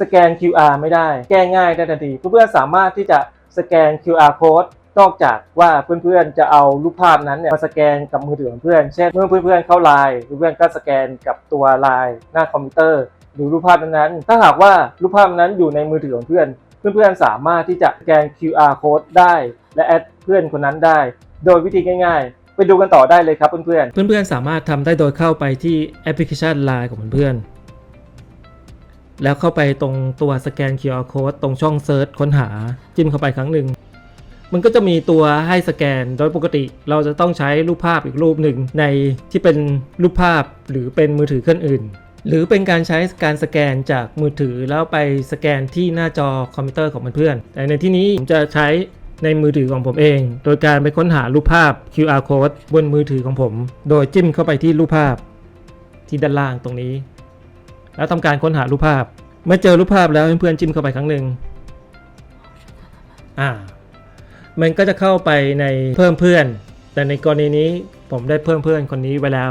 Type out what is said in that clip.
สแกน QR ไม่ได้ แก้ง่ายได้ทันทีเพื่อนๆสามารถที่จะสแกน QR code นอกจากว่าเพื่อนๆจะเอารูปภาพนั้นเนี่ยมาสแกนกับมือถือของเพื่อน เช่นเมื่อเพื่อนๆเข้าไลน์เพื่อนๆก็สแกนกับตัวไลน์หน้าคอมพิวเตอร์หรือรูปภาพนั้นๆถ้าหากว่ารูปภาพนั้นอยู่ในมือถือของเพื่อน เพื่อนๆสามารถที่จะสแกน QR code ได้ และแอดเพื่อนคนนั้นได้ โดยวิธีง่ายๆ ไปดูกันต่อได้เลยครับเพื่อนๆ เพื่อนๆสามารถทำได้โดยเข้าไปที่แอปพลิเคชัน Line ของเพื่อนๆ แล้วเข้าไปตรงตัวสแกน QR code ตรงช่องเซิร์ชค้นหาจิ้มเข้าไปครั้งหนึ่ง มันก็จะมีตัวให้สแกน โดยปกติเราจะต้องใช้รูปภาพอีกรูปหนึ่งในที่เป็นรูปภาพหรือเป็นมือถือเครื่องอื่น หรือเป็นการใช้การสแกนจากมือถือแล้วไปสแกนที่หน้าจอคอมพิวเตอร์ของเพื่อนๆแต่ในที่นี้ผมจะใช้ในมือถือของผมเอง โดยการไปค้นหารูปภาพ QR code บนมือถือของผม โดยจิ้มเข้าไปที่รูปภาพที่ด้านล่างตรงนี้ แล้วทำการค้นหารูปภาพ เมื่อเจอรูปภาพแล้วเพื่อนๆจิ้มเข้าไปครั้งหนึ่งอ่า มันก็จะเข้าไปในเพิ่มเพื่อน แต่ในกรณีนี้ผมได้เพิ่มเพื่อนคนนี้ไว้แล้ว